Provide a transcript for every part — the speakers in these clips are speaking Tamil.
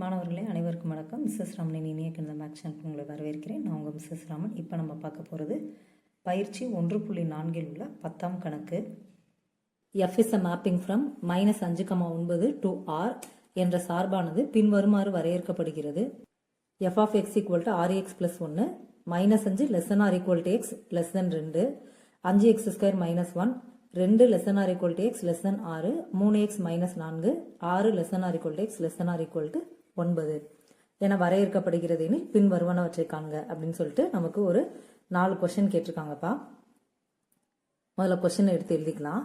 மாணவர்களே அனைவருக்கும் வணக்கம். மிஸ்ஸஸ் ராமனின் இனிய கிணம் மேக்ஸ் உங்களை வரவேற்கிறேன். நான் உங்கள் மிஸ்ஸஸ் ராமன். இப்போ நம்ம பார்க்க போகிறது பயிற்சி ஒன்று புள்ளி நான்கில் உள்ள பத்தாம் கணக்கு. F is a mapping from minus அஞ்சு கமா ஒன்பது டு ஆர் என்ற சார்பானது பின்வருமாறு வரையறுக்கப்படுகிறது. F of X equal to R X plus ஒன்று மைனஸ் அஞ்சு less than or equal to X less than ரெண்டு. அஞ்சு எக்ஸ் ஸ்கொயர் மைனஸ் ஒன் ரெண்டு less than or equal to X less than ஆறு. மூணு எக்ஸ் மைனஸ் நான்கு ஆறு less than or equal to X less or equal to ஒன்பது என வரையறுக்கப்படுகிறது எனில் பின் வருவனவற்றை காண்க அப்படின்னு சொல்லிட்டு நமக்கு ஒரு நாலு கொஷின் கேட்டிருக்காங்கப்பா. முதல்ல கொஷின் எடுத்து எழுதிக்கலாம்.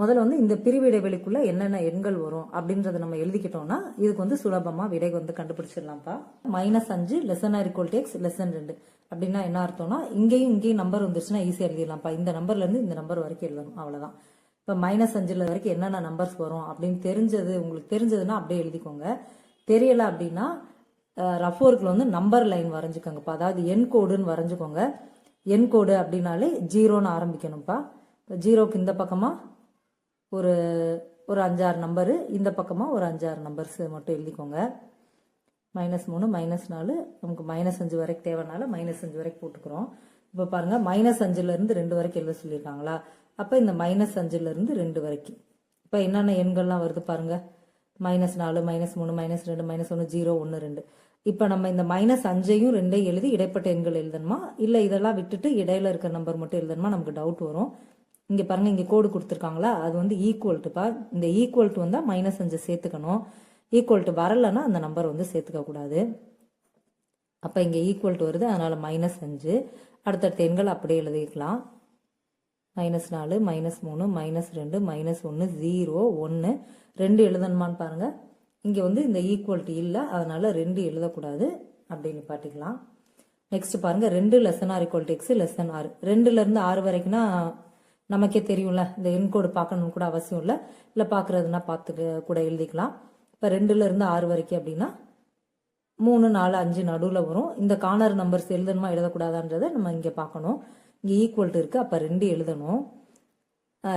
முதல்ல வந்து இந்த பிரிவு இடைவெளிக்குள்ள என்னென்ன எண்கள் வரும் அப்படின்றத நம்ம எழுதிக்கிட்டோம்னா இதுக்கு வந்து சுலபமா விடை வந்து கண்டுபிடிச்சிடலாம்ப்பா. மைனஸ் அஞ்சு less than or equal takes less than ரெண்டு. அப்படின்னா என்ன அர்த்தம்னா இங்கேயும் இங்கேயும் நம்பர் வந்துருச்சுன்னா ஈஸியாக எழுதிடலாம்ப்பா. இந்த நம்பர்ல இருந்து இந்த நம்பர் வரைக்கும் எழுதணும். அவ்வளவுதான். இப்போ மைனஸ் அஞ்சில் வரைக்கும் என்னென்ன நம்பர்ஸ் வரும் அப்படின்னு தெரிஞ்சது உங்களுக்கு தெரிஞ்சதுன்னா அப்படியே எழுதிக்கோங்க. தெரியலை அப்படின்னா ரஃப் ஒர்க்கில் வந்து நம்பர் லைன் வரைஞ்சிக்கோங்கப்பா. அதாவது என் கோடுன்னு வரைஞ்சிக்கோங்க. என் கோடு அப்படின்னாலே ஜீரோன்னு ஆரம்பிக்கணும்ப்பா. இப்போ ஜீரோக்கு இந்த பக்கமாக ஒரு ஒரு அஞ்சாறு நம்பரு இந்த பக்கமாக ஒரு அஞ்சாறு நம்பர்ஸ் மட்டும் எழுதிக்கோங்க. மைனஸ் மூணு மைனஸ் நாலு நமக்கு மைனஸ் அஞ்சு வரைக்கும் தேவைனால மைனஸ் அஞ்சு வரைக்கும் போட்டுக்கிறோம். இப்போ பாருங்க மைனஸ் அஞ்சுலேருந்து ரெண்டு வரைக்கும் எழுத சொல்லியிருக்காங்களா? அப்போ இந்த மைனஸ் அஞ்சுலேருந்து ரெண்டு வரைக்கும். இப்போ என்னென்ன எண்கள்லாம் வருது பாருங்கள் மைனஸ் நாலு மைனஸ் மூணு மைனஸ் ரெண்டு மைனஸ் ஒன்று ஜீரோ ஒன்று ரெண்டு. இப்போ நம்ம இந்த மைனஸ் அஞ்சையும் ரெண்டையும் எழுதி இடைப்பட்ட எண்கள் எழுதணுமா? இல்லை இதெல்லாம் விட்டுட்டு இடையில இருக்கிற நம்பர் மட்டும் எழுதணுமா? நமக்கு டவுட் வரும். இங்கே பாருங்கள் இங்கே கோடு கொடுத்துருக்காங்களா? அது வந்து ஈக்குவல் டுப்பா இந்த ஈக்குவல் டு வந்தால் மைனஸ் அஞ்சு சேர்த்துக்கணும். ஈக்குவல் டு வரலைன்னா அந்த நம்பர் வந்து சேர்த்துக்க கூடாது. அப்போ இங்கே ஈக்குவல் டு வருது அதனால் மைனஸ் அஞ்சு. அடுத்தடுத்த எண்கள் அப்படியே எழுதிக்கலாம். மைனஸ் நாலு மைனஸ் மூணு மைனஸ் ரெண்டு மைனஸ் ஒன்று ஜீரோ ஒன்று ரெண்டு எழுதணுமான்னு பாருங்கள் இங்கே வந்து இந்த ஈக்குவல்ட்டி இல்லை அதனால் ரெண்டு எழுதக்கூடாது அப்படின்னு பாட்டிக்கலாம் நெக்ஸ்ட் பாருங்கள் ரெண்டு less than or equal X less than ஆறு ரெண்டுலேருந்து ஆறு வரைக்கும்னா நமக்கே தெரியும்ல இந்த என்கோடு பார்க்கணும்னு கூட அவசியம் இல்லை. இல்லை பார்க்குறதுனா பார்த்து கூட எழுதிக்கலாம். இப்போ ரெண்டுலேருந்து ஆறு வரைக்கும் அப்படின்னா மூணு நாலு அஞ்சு நடுவில் வரும். இந்த கார்னர் நம்பர்ஸ் எழுதணுமா எழுதக்கூடாதான்றதை நம்ம இங்கே பார்க்கணும். இங்கே ஈக்குவல் இருக்குது அப்போ ரெண்டு எழுதணும்.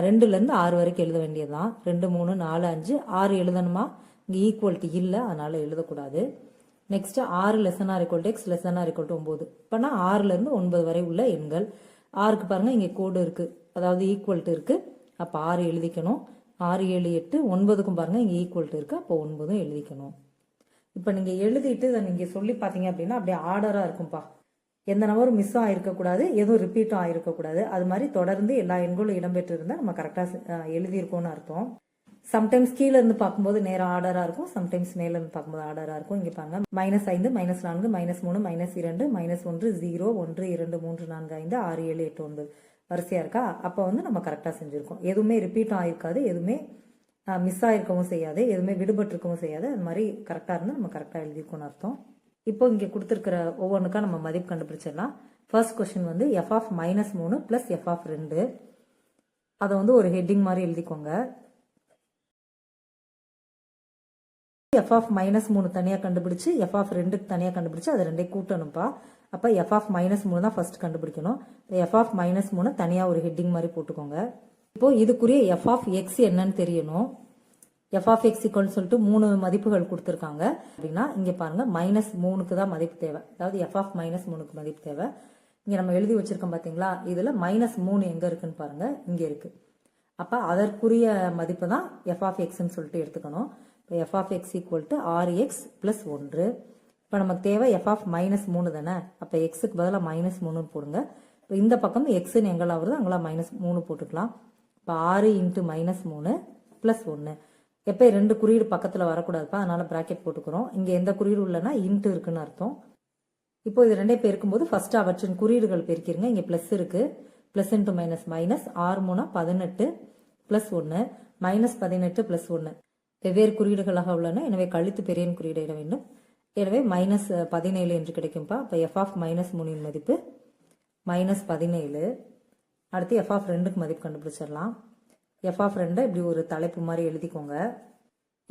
ரெண்டுலேருந்து ஆறு வரைக்கும் எழுத வேண்டியது தான் ரெண்டு மூணு நாலு அஞ்சு. ஆறு எழுதணுமா? இங்கே ஈக்குவல்ட்டி இல்லை. அதனால் எழுதக்கூடாது. நெக்ஸ்ட்டு ஆறு less than or equal X less than or equal ஒம்பது இப்போனா ஆறுலேருந்து ஒன்பது வரை உள்ள எண்கள். ஆறுக்கு பாருங்கள் இங்கே கோடு இருக்குது அதாவது ஈக்குவல்ட்டு இருக்குது அப்போ ஆறு எழுதிக்கணும். ஆறு ஏழு எட்டு ஒன்பதுக்கும் பாருங்கள் இங்கே ஈக்குவல்ட்டு இருக்குது அப்போ ஒன்பதும் எழுதிக்கணும். இப்போ நீங்கள் எழுதிட்டு இதை நீங்கள் சொல்லி பார்த்தீங்க அப்படின்னா அப்படியே ஆர்டராக இருக்கும்ப்பா எந்த நம்பரும் மிஸ்ஸும் ஆகிருக்கக்கூடாது எதுவும் ரிப்பீட்டும் ஆகிருக்கக்கூடாது அது மாதிரி தொடர்ந்து எல்லா எண்களும் இடம்பெற்றிருந்தால் நம்ம கரெக்டாக எழுதியிருக்கோம்னு அர்த்தம். சம்டைம்ஸ் கீழே இருந்து பார்க்கும்போது நேரம் ஆர்டராக இருக்கும் சம்டைம்ஸ் மேலே இருந்து பார்க்கும்போது ஆர்டராக இருக்கும். இங்கே பாருங்க மைனஸ் ஐந்து மைனஸ் நான்கு மைனஸ் மூணு மைனஸ் இரண்டு மைனஸ் ஒன்று ஜீரோ ஒன்று இரண்டு மூன்று நான்கு ஐந்து ஆறு ஏழு எட்டு ஒன்பது. வரிசையாக இருக்கா? அப்போ வந்து நம்ம கரெக்டாக செஞ்சுருக்கோம். எதுவுமே ரிப்பீட்டும் ஆகிருக்காது எதுவுமே மிஸ் ஆகிருக்கவும் செய்யாது எதுவுமே விடுபட்டிருக்கவும் செய்யாது. அது மாதிரி கரெக்டாக இருந்து நம்ம கரெக்டாக எழுதியிருக்கோம்னு அர்த்தம். இப்போ இங்கே கொடுத்துருக்கிற ஒவ்வொன்றுக்கா நம்ம மதிப்பு கண்டுபிடிச்சிடலாம். ஃபர்ஸ்ட் கொஸ்டின் வந்து எஃப் ஆஃப் மைனஸ் மூணு ப்ளஸ் எஃப் ஆஃப் ரெண்டு. அதை வந்து ஒரு ஹெட்டிங் மாதிரி எழுதிக்கோங்க. எஃப் ஆஃப் மைனஸ் மூணு தனியாக கண்டுபிடிச்சு எஃப் ஆஃப் ரெண்டுக்கு தனியாக கண்டுபிடிச்சி அதை ரெண்டே கூட்டணும்ப்பா அப்போ எஃப் ஆஃப் மைனஸ் மூணு தான் ஃபர்ஸ்ட் கண்டுபிடிக்கணும். எஃப் ஆஃப் மைனஸ் மூணு தனியாக ஒரு ஹெட்டிங் மாதிரி போட்டுக்கோங்க. இப்போ இதுக்குரிய எஃப் ஆஃப் எக்ஸ் என்னன்னு தெரியணும். எஃப் ஆஃப் எக்ஸ் ஈக்குவல் சொல்லிட்டு மூணு மதிப்புகள் கொடுத்துருக்காங்க. அப்படின்னா இங்கே பாருங்க மைனஸ் மூணுக்கு தான் மதிப்பு தேவை. அதாவது எஃப் ஆஃப் மைனஸ் மூணுக்கு மதிப்பு தேவை. இங்கே நம்ம எழுதி வச்சிருக்கோம் பார்த்தீங்களா இதில் மைனஸ் மூணு எங்கே இருக்குன்னு பாருங்க. இங்கே இருக்கு. அப்போ அதற்குரிய மதிப்பு தான் எஃப் ஆஃப் எக்ஸ்ன்னு சொல்லிட்டு எடுத்துக்கணும். இப்போ F of X equal to ஆறு எக்ஸ் ப்ளஸ் ஒன்று. இப்போ நமக்கு தேவை எஃப் ஆஃப் மைனஸ் மூணு தானே? அப்போ எக்ஸுக்கு பதிலாக மைனஸ் மூணுன்னு போடுங்க. இப்போ இந்த பக்கம் எக்ஸுன்னு எங்கெல்லாம் வருது அங்கெல்லாம் மைனஸ் மூணு போட்டுக்கலாம். இப்போ ஆறு இன்ட்டு மைனஸ் மூணு ப்ளஸ் ஒன்று எப்போ ரெண்டு குறியீடு பக்கத்தில் வரக்கூடாதுப்பா அதனால் ப்ராக்கெட் போட்டுக்கிறோம். இங்கே எந்த குறியீடு இல்லைன்னா இன்ட்டு இருக்குன்னு அர்த்தம். இப்போ இது ரெண்டே பேருக்கும்போது ஃபர்ஸ்ட் அவற்றின் குறியீடுகள் பெருக்கிருங்க. இங்கே ப்ளஸ் இருக்குது ப்ளஸ் இன்ட்டு மைனஸ் மைனஸ் ஆறு மூணா பதினெட்டு ப்ளஸ் ஒன்று மைனஸ் பதினெட்டு ப்ளஸ் ஒன்று வெவ்வேறு குறியீடுகளாக உள்ளன. எனவே கழித்து பெரியன் குறியீடு வேண்டும். எனவே மைனஸ் பதினேழு என்று கிடைக்கும்பா இப்போ எஃப் ஆஃப் மைனஸ் மூணின் மதிப்பு. மைனஸ் பதினேழு. அடுத்து எஃப் ஆஃப் ரெண்டுக்கு மதிப்பு கண்டுபிடிச்சிடலாம். எஃப் ஆஃப் ரெண்டை இப்படி ஒரு தலைப்பு மாதிரி எழுதிக்கோங்க.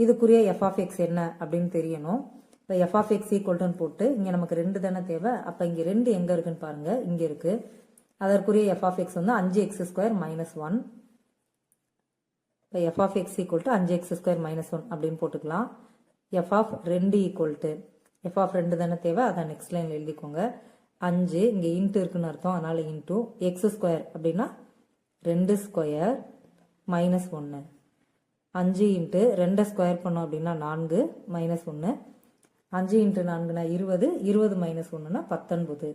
இதுக்குரிய எஃப் ஆஃப் எக்ஸ் என்ன அப்படின்னு தெரியணும். இப்போ எஃப் ஆஃப் எக்ஸ் ஈக்குவல்ட்டுன்னு போட்டு இங்கே நமக்கு ரெண்டு தானே தேவை. அப்போ இங்கே ரெண்டு எங்கே இருக்குன்னு பாருங்க. இங்கே இருக்கு. அதற்குரிய எஃப் ஆஃப் எக்ஸ் வந்து அஞ்சு எக்ஸ் ஸ்கொயர் மைனஸ் ஒன் இப்போ F of X equal to அஞ்சு எக்ஸ் ஸ்கொயர் மைனஸ் ஒன் அப்படின்னு போட்டுக்கலாம். எஃப் ஆஃப் ரெண்டு ஈக்குவல் டு எஃப் ஆஃப் ரெண்டு தானே தேவை. அதான் நெக்ஸ்ட் லைனில் எழுதிக்கோங்க. அஞ்சு இங்கே இன்ட்டு இருக்குன்னு அர்த்தம். அதனால் இன்ட்டு எக்ஸ் ஸ்கொயர் அப்படின்னா ரெண்டு ஸ்கொயர் மைனஸ் ஒன்று அஞ்சு இன்ட்டு ரெண்டை ஸ்கொயர் பண்ணோம் அப்படின்னா நான்கு மைனஸ் ஒன்று அஞ்சு இன்ட்டு நான்குனா இருபது இருபது மைனஸ் ஒன்றுனா பத்தொன்பது.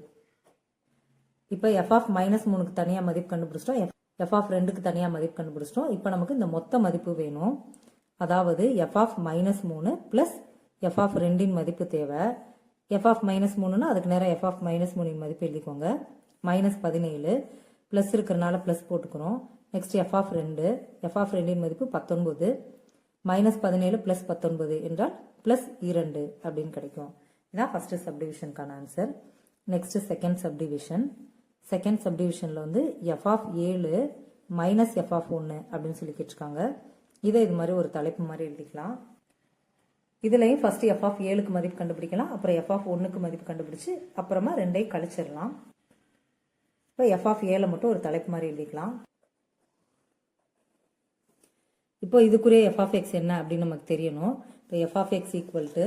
இப்போ எஃப் ஆஃப் மைனஸ் மூணுக்கு தனியாக மதிப்பு கண்டுபிடிச்சிட்டோம். எஃப் ஆஃப் ரெண்டுக்கு தனியாக மதிப்பு கண்டுபிடிச்சிட்டோம். இப்போ நமக்கு இந்த மொத்த மதிப்பு வேணும். அதாவது எஃப் ஆஃப் மைனஸ் மூணு ப்ளஸ் எஃப் ஆஃப் ரெண்டின் மதிப்பு தேவை. எஃப் ஆஃப் மைனஸ் மூணுனா அதுக்கு நேரம் எஃப் ஆஃப் மைனஸ் மூணின் மதிப்பு எழுதிக்கோங்க. மைனஸ் பதினேழு ப்ளஸ் இருக்கிறனால ப்ளஸ் போட்டுக்கிறோம். நெக்ஸ்ட் எஃப் ஆஃப் ரெண்டு. எஃப் ஆஃப் ரெண்டின் மதிப்பு பத்தொன்பது. மைனஸ் பதினேழு ப்ளஸ் பத்தொன்பது என்றால் ப்ளஸ் இரண்டு அப்படின்னு கிடைக்கும். இதான் first சப்டிவிஷனுக்கான answer next second subdivision second சப்டிவிஷனில் வந்து எஃப் ஆஃப் ஏழு மைனஸ் எஃப் ஆஃப் ஒன்று அப்படின்னு சொல்லி கேட்டிருக்காங்க. இதை இது மாதிரி ஒரு தலைப்பு மாதிரி எழுதிக்கலாம். இதுலையும் ஃபர்ஸ்ட் எஃப் ஆஃப் ஏழுக்கு மதிப்பு கண்டுபிடிக்கலாம். அப்புறம் எஃப் ஆஃப் ஒன்றுக்கு மதிப்பு கண்டுபிடிச்சு அப்புறமா ரெண்டையும் கழிச்சிடலாம். இப்போ எஃப் ஆஃப் ஏழை மட்டும் ஒரு தலைப்பு மாதிரி எழுதிக்கலாம். இப்போ இதுக்குரிய எஃப் ஆஃப் எக்ஸ் என்ன அப்படின்னு நமக்கு தெரியணும். இப்போ F of X equal to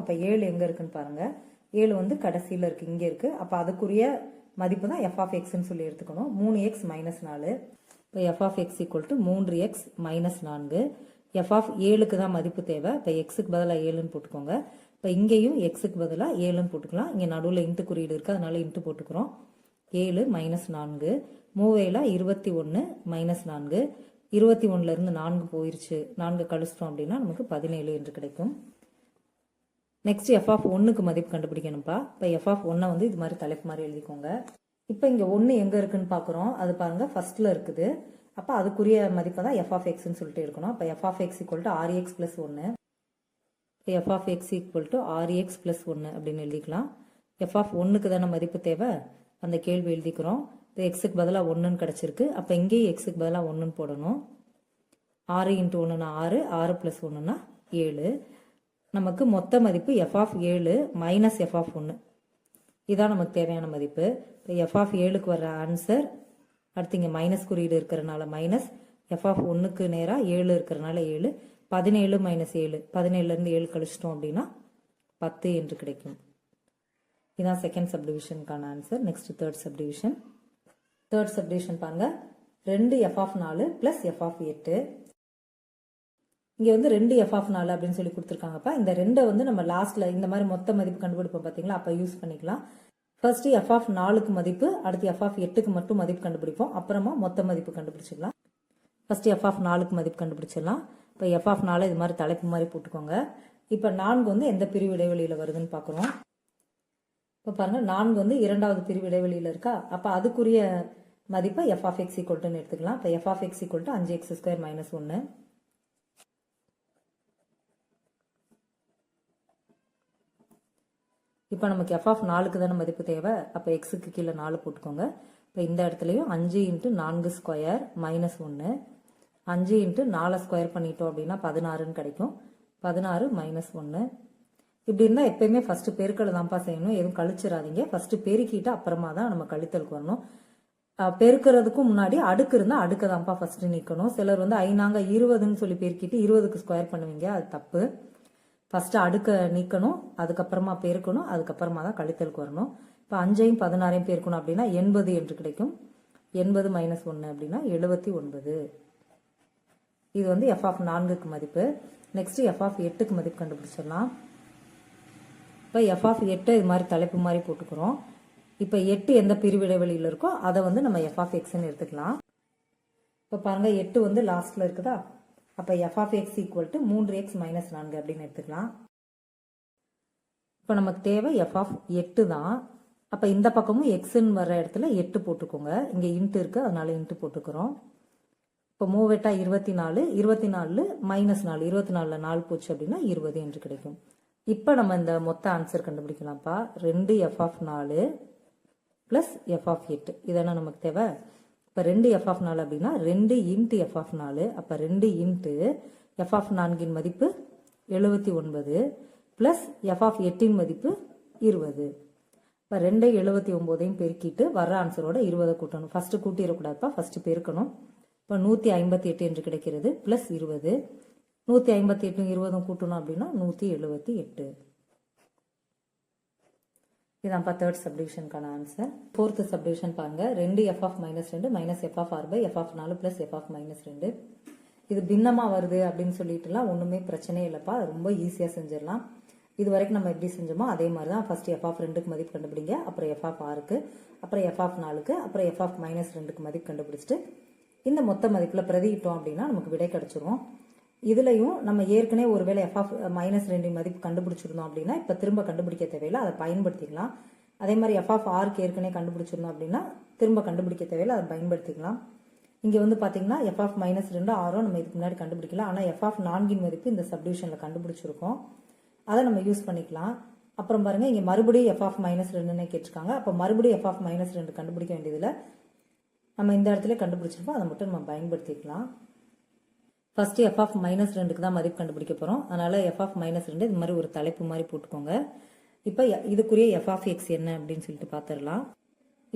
அப்போ ஏழு எங்கே இருக்குன்னு பாருங்கள் ஏழு வந்து கடைசியில் இருக்குது இங்கே இருக்குது அப்போ அதுக்குரிய மதிப்பு தான் எஃப் ஆஃப் எக்ஸ்ன்னு சொல்லி எடுத்துக்கணும். மூணு எக்ஸ் மைனஸ் நாலு. இப்போ F of X equal to மூன்று எக்ஸ் மைனஸ் நான்கு. எஃப் ஆஃப் ஏழுக்கு தான் மதிப்பு தேவை. இப்போ எக்ஸுக்கு பதிலாக ஏழுன்னு போட்டுக்கோங்க. இப்போ இங்கேயும் எக்ஸுக்கு பதிலாக ஏழுன்னு போட்டுக்கலாம். இங்கே நடுவில் இன்ட்டு குறியீடு இருக்குது அதனால இன்ட்டு போட்டுக்கிறோம். ஏழு மைனஸ் நான்கு. மூவேலா இருபத்தி ஒன்று மைனஸ் நான்கு. இருபத்தி ஒன்றுலேருந்து நான்கு போயிருச்சு நான்கு கழிச்சிட்டோம் அப்படின்னா நமக்கு பதினேழு என்று கிடைக்கும். நெக்ஸ்ட் எஃப் ஆஃப் ஒன்றுக்கு மதிப்பு கண்டுபிடிக்கணும்ப்பா இப்போ எஃப் ஆஃப் ஒன்றை வந்து இது மாதிரி தலைப்பு மாதிரி எழுதிக்கோங்க. இப்போ இங்கே ஒன்று எங்கே இருக்குன்னு பார்க்குறோம் அது பாருங்கள் ஃபர்ஸ்ட்டில் இருக்குது. அப்போ அதுக்குரிய மதிப்பை தான் எஃப் ஆஃப் எக்ஸ்ன்னு சொல்லிட்டு இருக்கணும். அப்போ F of X equal to R X plus ஒன்று F of X equal to R X plus ஒன்று அப்படின்னு எழுதிக்கலாம். எஃப் ஆஃப் ஒன்றுக்கு தானே மதிப்பு தேவை? அந்த கேள்வி எழுதிக்கிறோம். இப்போ எக்ஸுக்கு பதிலாக ஒன்றுன்னு கிடச்சிருக்கு. அப்போ இங்கேயும் எக்ஸுக்கு பதிலாக ஒன்றுன்னு போடணும். ஆறு இன்ட்டு ஒன்றுனா ஆறு ஆறு ப்ளஸ் ஒன்றுனா ஏழு. நமக்கு மொத்த மதிப்பு எஃப் ஆஃப் ஏழு மைனஸ் எஃப் ஆஃப் ஒன்று இதான் நமக்கு தேவையான மதிப்பு. இப்போ எஃப் ஆஃப் ஏழுக்கு வர்ற ஆன்சர் அடுத்து இங்கே மைனஸ் குறியீடு இருக்கிறனால மைனஸ் எஃப் ஆஃப் ஒன்றுக்கு நேராக ஏழு இருக்கிறனால ஏழு. பதினேழு மைனஸ் ஏழு. பதினேழுலேருந்து ஏழு கழிச்சிட்டோம் அப்படின்னா பத்து என்று கிடைக்கும். இதான் second சப்டிவிஷனுக்கான answer next third subdivision third subdivision பாருங்க. ரெண்டு எஃப் ஆஃப் நாலு ப்ளஸ் எஃப் ஆஃப் எட்டு. இங்கே வந்து ரெண்டு எஃப் ஆஃப் நாலு அப்படின்னு சொல்லி கொடுத்துருக்காங்கப்பா. இந்த ரெண்டை வந்து நம்ம லாஸ்ட்ல இந்த மாதிரி மொத்த மதிப்பு கண்டுபிடிப்போம் பார்த்தீங்களா அப்போ யூஸ் பண்ணிக்கலாம். ஃபர்ஸ்ட் எஃப் ஆஃப் நாலுக்கு மதிப்பு அடுத்து எஃப் ஆஃப் எட்டுக்கு மட்டும் மதிப்பு கண்டுபிடிப்போம். அப்புறமா மொத்த மதிப்பு கண்டுபிடிச்சிக்கலாம் ஃபர்ஸ்ட் எஃப் ஆஃப் நாலுக்கு மதிப்பு கண்டுபிடிச்சிடலாம். இப்போ எஃப் ஆஃப் நாலு இது மாதிரி தலைப்பு மாதிரி போட்டுக்கோங்க. இப்போ நான்கு வந்து எந்த பிரிவு இடைவெளியில் வருதுன்னு பார்க்குறோம் இப்போ பாருங்க நான்கு வந்து இரண்டாவது பிரிவு இடைவெளியில் இருக்கா? அப்போ அதுக்குரிய மதிப்பை எஃப் ஆஃப் எக்ஸ் ஈக்குவல்ட்டுன்னு எடுத்துக்கலாம். இப்போ F of X equal to அஞ்சு எக்ஸ் ஸ்கொயர் மைனஸ் ஒன்று இப்போ நமக்கு எஃப் ஆஃப் நாலுக்கு தானே மதிப்பு தேவை? அப்போ எக்ஸுக்கு கீழே நாலு போட்டுக்கோங்க. இப்போ இந்த இடத்துலையும் அஞ்சு இன்ட்டு நான்கு ஸ்கொயர் மைனஸ் ஒன்று அஞ்சு இன்ட்டு நாலு ஸ்கொயர் பண்ணிட்டோம் அப்படின்னா பதினாறுன்னு கிடைக்கும். பதினாறு மைனஸ் ஒன்று இப்படி இருந்தால் எப்பயுமே ஃபஸ்ட்டு பெருக்கல் தான்ப்பா செய்யணும். எதுவும் கழிச்சிடாதீங்க. ஃபஸ்ட்டு பெருக்கிட்டு அப்புறமா தான் நம்ம கழித்தலுக்கு வரணும். பெருக்கிறதுக்கும் முன்னாடி அடுக்கு இருந்தால் அடுக்க தான்ப்பா ஃபஸ்ட்டு நிற்கணும் சிலர் வந்து ஐநாங்க இருபதுன்னு சொல்லி பெருக்கிட்டு இருபதுக்கு ஸ்கொயர் பண்ணுவீங்க. அது தப்பு. ஃபஸ்ட்டு அடுக்க நீக்கணும். அதுக்கப்புறமா பெருக்கணும். அதுக்கப்புறமா தான் கழித்தலுக்கு வரணும். இப்போ அஞ்சையும் பதினாறையும் பெருக்கணும் அப்படின்னா எண்பது என்று கிடைக்கும். எண்பது மைனஸ் ஒன்று அப்படின்னா எழுபத்தி ஒன்பது. இது வந்து எஃப் ஆஃப் நான்குக்கு மதிப்பு. நெக்ஸ்ட் எஃப் ஆஃப் எட்டுக்கு மதிப்பு கண்டுபிடிச்சிடலாம். இப்போ எஃப் ஆஃப் எட்டு இது மாதிரி தலைப்பு மாதிரி போட்டுக்கிறோம் இப்போ எட்டு எந்த பிரிவு இடைவெளியில் இருக்கோ அதை வந்து நம்ம எஃப் ஆஃப் எக்ஸ்ன்னு எடுத்துக்கலாம். இப்போ பாருங்கள் எட்டு வந்து லாஸ்ட்டில் இருக்குதா? அப்போ F of X equal to மூன்று எக்ஸ் மைனஸ் நான்கு அப்படின்னு எடுத்துக்கலாம். இப்போ நமக்கு தேவை எஃப் ஆஃப் எட்டு தான். அப்போ இந்த பக்கமும் எக்ஸ்ன்னு வர்ற இடத்துல எட்டு போட்டுக்கோங்க. இங்கே இன்ட்டு இருக்குது அதனால இன்ட்டு போட்டுக்கிறோம். இப்போ மூவெட்டா இருபத்தி நாலு இருபத்தி நாலு மைனஸ் நாலு இருபத்தி நாலில் நாலு போச்சு அப்படின்னா இருபது என்று கிடைக்கும். இப்போ நம்ம இந்த மொத்த ஆன்சர் கண்டுபிடிக்கலாம்ப்பா. ரெண்டு எஃப் ஆஃப் நாலு ப்ளஸ் எஃப் ஆஃப் எட்டு. இதெல்லாம் நமக்கு தேவை? இப்போ ரெண்டு எஃப் ஆஃப் நாலு அப்படின்னா ரெண்டு இன்ட்டு எஃப் ஆஃப் நாலு. அப்போ ரெண்டு இன்ட்டு எஃப் ஆஃப் நான்கின் மதிப்பு எழுபத்தி ஒன்பது ப்ளஸ் எஃப் ஆஃப் எட்டின் மதிப்பு இருபது. இப்போ ரெண்டை எழுபத்தி ஒம்போதையும் பெருக்கிட்டு வர்ற ஆன்சரோட இருபதை கூட்டணும். ஃபஸ்ட்டு கூட்டிடக்கூடாதுப்பா. ஃபஸ்ட்டு பெருக்கணும். இப்போ நூற்றி ஐம்பத்தி எட்டு என்று கிடைக்கிறது ப்ளஸ் இருபது. நூற்றி ஐம்பத்தி எட்டும் இருபதும் கூட்டணும் அப்படின்னா நூற்றி எழுபத்தி எட்டு. இதான்ப்பா தேர்ட் சப்டிவிஷனுக்கான ஆன்சர் ஃபோர்த்து சப்டிவிஷன் பாருங்க. ரெண்டு எஃப் ஆஃப் மைனஸ் ரெண்டு minus F of R by F of நாலு ப்ளஸ் எஃப் ஆஃப் மைனஸ் ரெண்டு. இது பின்னமாக வருது அப்படின்னு சொல்லிட்டுலாம் ஒன்றுமே பிரச்சனையே இல்லைப்பா. ரொம்ப ஈஸியாக செஞ்சிடலாம். இது வரைக்கும் நம்ம எப்படி செஞ்சோமோ அதே மாதிரி தான் ஃபர்ஸ்ட் எஃப் ஆஃப் ரெண்டுக்கு மதிப்பு கண்டுபிடிங்க. அப்புறம் எஃப் ஆஃப் ஆறுக்கு அப்புறம் எஃப் ஆஃப் நாலுக்கு அப்புறம் எஃப் ஆஃப் மைனஸ் ரெண்டுக்கு மதிப்பு கண்டுபிடிச்சிட்டு இந்த மொத்த மதிப்பில் பிரதிக்கிட்டோம் அப்படின்னா நமக்கு விடை கிடச்சிரும். இதுலையும் நம்ம ஏற்கனவே ஒருவேளை எஃப் ஆஃப் மைனஸ் ரெண்டு மதிப்பு கண்டுபிடிச்சிருந்தோம் அப்படின்னா இப்போ திரும்ப கண்டுபிடிக்க தேவையில்லை. அதை பயன்படுத்திக்கலாம். அதே மாதிரி எஃப் ஆஃப் ஆர்க்கு ஏற்கனவே கண்டுபிடிச்சிருந்தோம் அப்படின்னா திரும்ப கண்டுபிடிக்க தேவையில்லை. அதை பயன்படுத்திக்கலாம். இங்கே வந்து பார்த்தீங்கன்னா எஃப் ஆஃப் மைனஸ் ரெண்டு ஆறும் நம்ம இதுக்கு முன்னாடி கண்டுபிடிக்கலாம் ஆனால் எஃப் ஆஃப் நான்கின் மதிப்பு இந்த சப்டிவிஷனில் கண்டுபிடிச்சிருக்கோம். அதை நம்ம யூஸ் பண்ணிக்கலாம். அப்புறம் பாருங்க இங்கே மறுபடியும் எஃப் ஆஃப் மைனஸ் ரெண்டுன்னு கேட்டிருக்காங்க. அப்போ மறுபடியும் எஃப் ஆஃப் மைனஸ் ரெண்டு கண்டுபிடிக்க வேண்டியதில்லை. நம்ம இந்த இடத்துல கண்டுபிடிச்சிருப்போம் அதை மட்டும் நம்ம பயன்படுத்திக்கலாம். ஃபர்ஸ்ட் எஃப் ஆஃப் மைனஸ் ரெண்டுக்கு தான் மதிப்பு கண்டுபிடிக்க போகிறோம் அதனால் எஃப் ஆஃப் மைனஸ் ரெண்டு இது மாதிரி ஒரு தலைப்பு மாதிரி போட்டுக்கோங்க. இப்போ இதுக்குரிய எஃப் ஆஃப் எக்ஸ் என்ன அப்படின்னு சொல்லிட்டு பார்த்துடலாம்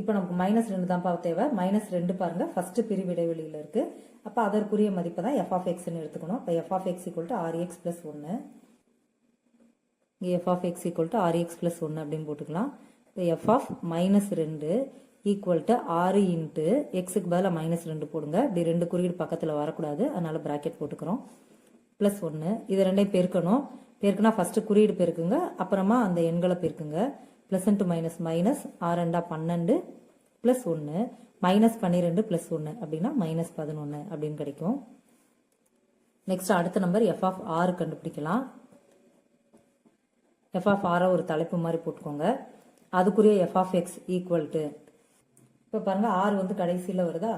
இப்போ நமக்கு மைனஸ் ரெண்டு தான் தேவை. மைனஸ் ரெண்டு பாருங்கள் ஃபர்ஸ்ட் பிரிவு இடைவெளியில் இருக்குது அப்போ அதற்குரிய மதிப்பை தான் எஃப் ஆஃப் எக்ஸ்னு எடுத்துக்கணும். இப்போ F of X equal to R X plus ஒன்று இங்கே F of X equal to R X plus ஒன்று அப்படின்னு போட்டுக்கலாம். இப்போ எஃப் ஆஃப் மைனஸ் ரெண்டு ஈக்குவல் டு ஆறு இன்ட்டு எக்ஸுக்கு பதிலாக மைனஸ் ரெண்டு போடுங்க. இப்படி ரெண்டு குறியீடு பக்கத்தில் வரக்கூடாது. அதனால ப்ராக்கெட் போட்டுக்கிறோம். ப்ளஸ் ஒன்று இது ரெண்டையும் பெருக்கணும். பெருக்குனா ஃபஸ்ட்டு குறியீடு பெருக்குங்க. அப்புறமா அந்த எண்களை பெருக்குங்க. ப்ளஸ் இன்ட்டு மைனஸ் மைனஸ் ஆறு ரெண்டா பன்னெண்டு. ப்ளஸ் ஒன்று மைனஸ் பன்னிரெண்டு ப்ளஸ் ஒன்று அப்படின்னா மைனஸ் பதினொன்று அப்படின்னு கிடைக்கும். நெக்ஸ்ட் அடுத்த நம்பர் எஃப் ஆஃப் ஆறு கண்டுபிடிக்கலாம். எஃப் ஆஃப் ஆரை ஒரு தலைப்பு மாதிரி போட்டுக்கோங்க. அதுக்குரிய F of X equal to இப்போ பாருங்க ஆறு வந்து கடைசியில் வருதா?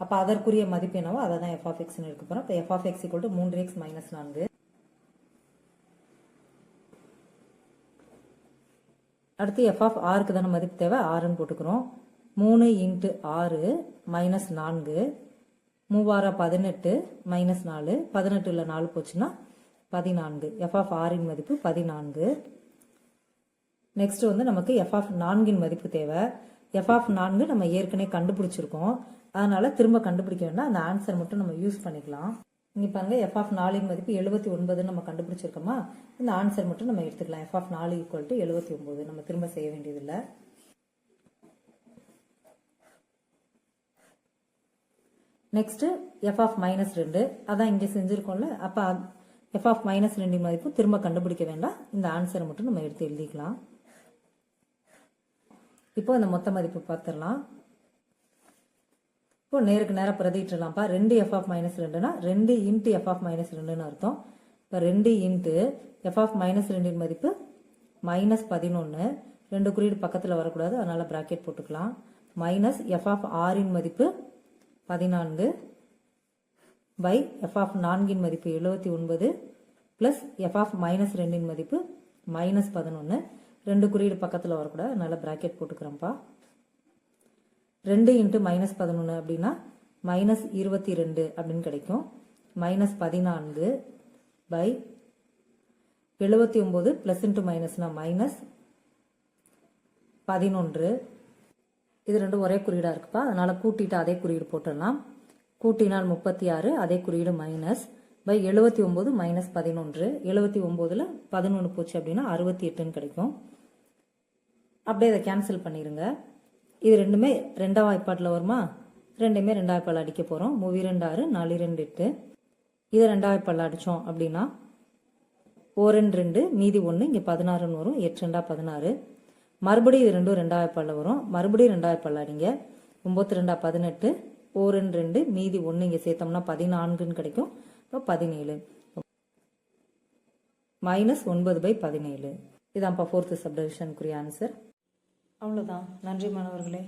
அப்போ அதற்குரிய மதிப்பு என்னவோ அதை தான் எஃப் ஆஃப் எக்ஸ்னு எடுக்க போகிறோம் இப்போ F of X equal to மூன்று எக்ஸ் மைனஸ் நான்கு. அடுத்து எஃப் ஆஃப் ஆருக்கு தானே மதிப்பு தேவை? ஆறுன்னு போட்டுக்கிறோம். மூணு இன்ட்டு ஆறு மைனஸ் நான்கு. மூவாயிரம் பதினெட்டு மைனஸ் நாலு. பதினெட்டுல நாலு போச்சுன்னா பதினான்கு. எஃப் ஆஃப் ஆறின் மதிப்பு பதினான்கு. நெக்ஸ்ட் வந்து நமக்கு எஃப் ஆஃப் நான்கின் மதிப்பு தேவை. எஃப்ஆஃப் நான்கு நம்ம ஏற்கனவே கண்டுபிடிச்சிருக்கோம். அதனால் திரும்ப கண்டுபிடிக்க வேண்டாம். அந்த ஆன்சர் மட்டும் நம்ம யூஸ் பண்ணிக்கலாம். இங்கே பாருங்க எஃப் ஆஃப் நாலின் மதிப்பு எழுபத்தி ஒன்பதுன்னு நம்ம கண்டுபிடிச்சிருக்கோமா? இந்த ஆன்சர் மட்டும் நம்ம எடுத்துக்கலாம். எஃப் ஆஃப் நாலு ஈக்குவல் டு எழுபத்தி ஒன்பது. நம்ம திரும்ப செய்ய வேண்டியதில்லை. நெக்ஸ்ட்டு எஃப் ஆஃப் மைனஸ் ரெண்டு. அதான் இங்கே செஞ்சுருக்கோம்ல. அப்போ எஃப் ஆஃப் மைனஸ் ரெண்டின் மதிப்பு திரும்ப கண்டுபிடிக்க வேண்டாம். இந்த ஆன்சரை மட்டும் நம்ம எடுத்து எழுதிக்கலாம். இப்போ இந்த மொத்த மதிப்பு பார்த்துடலாம். இப்போ நேருக்கு நேராக பிரதிட்டுலாம்ப்பா ரெண்டு எஃப் ஆஃப் மைனஸ் ரெண்டுனா ரெண்டு இன்ட்டு எஃப் ஆஃப் மைனஸ் ரெண்டுன்னு அர்த்தம். இப்போ ரெண்டு இன்ட்டு எஃப் ஆஃப் மைனஸ் ரெண்டின் மதிப்பு மைனஸ் பதினொன்று ரெண்டு குறியீடு பக்கத்தில் வரக்கூடாது அதனால் ப்ராக்கெட் போட்டுக்கலாம். மைனஸ் எஃப் ஆஃப் ஆறின் மதிப்பு பதினான்கு பை எஃப் ஆஃப் நான்கின் மதிப்பு எழுபத்தி ஒன்பது ப்ளஸ் எஃப் ஆஃப் மைனஸ் ரெண்டின் மதிப்பு மைனஸ் பதினொன்று ரெண்டு குறியீடு பக்கத்தில் வரக்கூடாது நல்லா ப்ராக்கெட் போட்டுக்கிறோம்ப்பா ரெண்டு இன்ட்டு மைனஸ் பதினொன்று அப்படின்னா மைனஸ் இருபத்தி ரெண்டு அப்படின்னு கிடைக்கும். மைனஸ் பதினான்கு பை எழுபத்தி ஒம்பது ப்ளஸ் இன்ட்டு மைனஸ்னா மைனஸ் பதினொன்று. இது ரெண்டும் ஒரே குறியீடாக இருக்குப்பா. அதனால் கூட்டிட்டு அதே குறியீடு போட்டுடலாம். கூட்டினால் முப்பத்தி ஆறு அதே குறியீடு மைனஸ் பை எழுபத்தி ஒம்பது மைனஸ் பதினொன்று. எழுபத்தி ஒம்போதில் பதினொன்று போச்சு அப்படின்னா அறுபத்தி எட்டுன்னு கிடைக்கும். அப்படியே அதை கேன்சல் பண்ணிடுங்க இது ரெண்டுமே ரெண்டாம் வாய்ப்பாட்டில் வருமா? ரெண்டுமே ரெண்டாம் வாய்ப்பால் அடிக்க போகிறோம் மூவி ரெண்டு ஆறு நாலு ரெண்டு எட்டு. இதை ரெண்டாம் வாய்ப்பால் அடித்தோம் அப்படின்னா ஓரெண்டு ரெண்டு மீதி ஒன்று இங்கே பதினாறுன்னு வரும். எட்டு ரெண்டா பதினாறு. மறுபடியும் இது ரெண்டும் ரெண்டாம் வாய்ப்பால் வரும். மறுபடியும் ரெண்டாம் வாய்ப்பால் அடிங்க. ஒம்பத்தி ரெண்டா பதினெட்டு. ஓரெண்டு ரெண்டு மீதி ஒன்று இங்கே சேர்த்தோம்னா பதினான்குன்னு கிடைக்கும். இப்போ பதினேழு. மைனஸ் ஒன்பது பை பதினேழு. இதான்ப்பா ஃபோர்த்து சப்டிவிஷனுக்குரிய ஆன்சர் அவ்வளோதான் நன்றி மாணவர்களே.